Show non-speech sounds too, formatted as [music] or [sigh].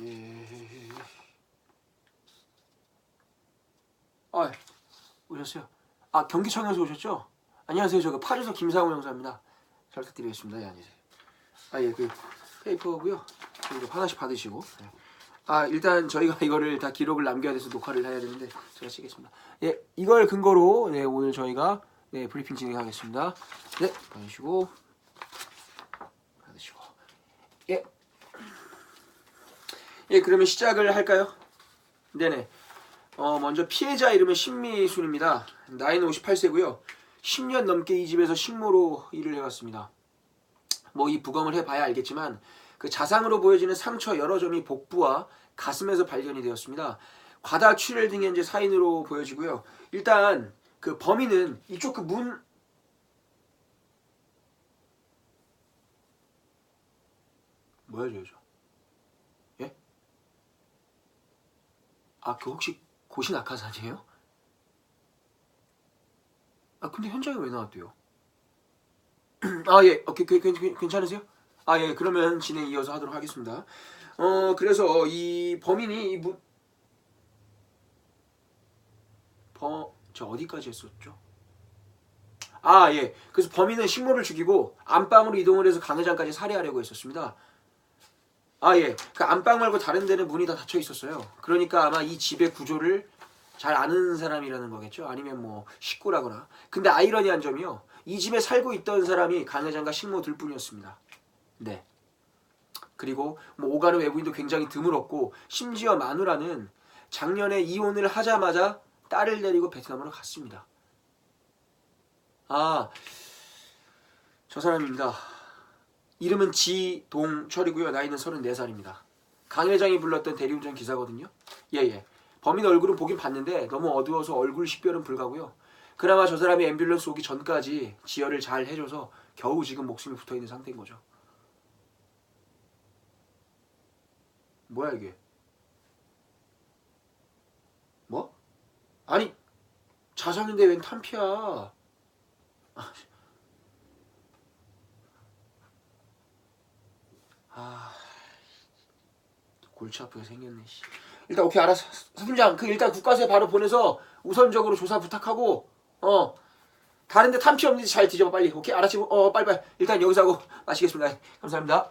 예. 아, 오셨어요? 아, 경기청에서 오셨죠? 안녕하세요. 저그 파주소 김상우 형사입니다. 잘 부탁드리겠습니다. 예, 안녕하세요. 아, 예, 그 페이퍼고요. 이거 하나씩 받으시고. 예. 아, 일단 저희가 [laughs] 이거를 다 기록을 남겨야 돼서 녹화를 해야 되는데 제가 찍겠습니다. 예, 이걸 근거로 네, 오늘 저희가 네, 브리핑 진행하겠습니다. 네, 받으시고 받으시고. 예. 예, 그러면 시작을 할까요? 네네. 어, 먼저 피해자 이름은 신미순입니다. 나이는 58세고요. 10년 넘게 이 집에서 식모로 일을 해왔습니다. 뭐 이 부검을 해봐야 알겠지만 그 자상으로 보여지는 상처 여러 점이 복부와 가슴에서 발견이 되었습니다. 과다 출혈 등의 이제 사인으로 보여지고요. 일단 그 범인은 이쪽 그문 뭐야 저저 아 그 혹시 고시 낙하산이에요? 아 근데 현장에 왜 나왔대요? [clears throat] 아 예, 오케이, 그, 그, 그, 괜찮으세요? 아 예, 그러면 진행 이어서 하도록 하겠습니다. 어 그래서 이 범인이 이 문, 범 저 어디까지 했었죠? 아 예, 그래서 범인은 식모를 죽이고 안방으로 이동을 해서 강 회장까지 살해하려고 했었습니다. 아 예, 그 안방 말고 다른 데는 문이 다 닫혀 있었어요. 그러니까 아마 이 집의 구조를 잘 아는 사람이라는 거겠죠. 아니면 뭐 식구라거나. 근데 아이러니한 점이요. 이 집에 살고 있던 사람이 강 회장과 식모 둘뿐이었습니다. 네. 그리고 뭐 오가는 외부인도 굉장히 드물었고 심지어 마누라는 작년에 이혼을 하자마자 딸을 데리고 베트남으로 갔습니다. 아, 저 사람입니다. 이름은 지동철이고요. 나이는 34살입니다. 강 회장이 불렀던 대리운전 기사거든요. 예 예. 범인 얼굴은 보긴 봤는데 너무 어두워서 얼굴 식별은 불가고요. 그나마 저 사람이 앰뷸런스 오기 전까지 지혈을 잘 해줘서 겨우 지금 목숨이 붙어 있는 상태인 거죠. 뭐야 이게? 뭐? 아니 자상인데 웬 탄피야? 아, 아 골치 아프게 생겼네. 씨. 일단 오케이 알았어. 서팀장 그 일단 국가서에 바로 보내서 우선적으로 조사 부탁하고 어 다른데 탄피 없는지 잘 뒤져봐 빨리. 오케이 알았지? 어 빨리 빨리 일단 여기서 하고 마치겠습니다. 감사합니다.